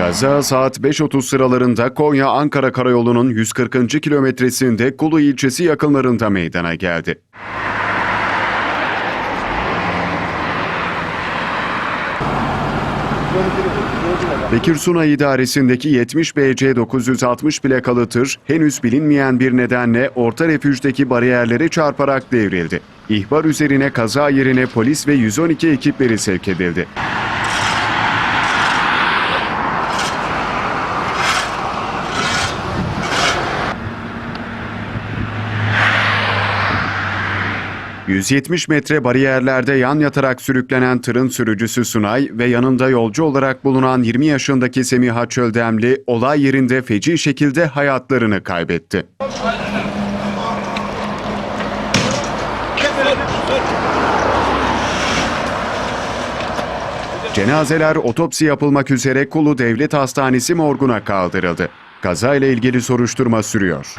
Kaza saat 5.30 sıralarında Konya-Ankara Karayolu'nun 140. kilometresinde Kulu ilçesi yakınlarında meydana geldi. Bekir Sunay idaresindeki 70 BC 960 plakalı tır henüz bilinmeyen bir nedenle orta refüjdeki bariyerlere çarparak devrildi. İhbar üzerine kaza yerine polis ve 112 ekipleri sevk edildi. ...170 metre bariyerlerde yan yatarak sürüklenen tırın sürücüsü Sunay ve yanında yolcu olarak bulunan 20 yaşındaki Semiha Çöldemli olay yerinde feci şekilde hayatlarını kaybetti. Cenazeler otopsi yapılmak üzere Kulu Devlet Hastanesi morguna kaldırıldı. Kazayla ilgili soruşturma sürüyor.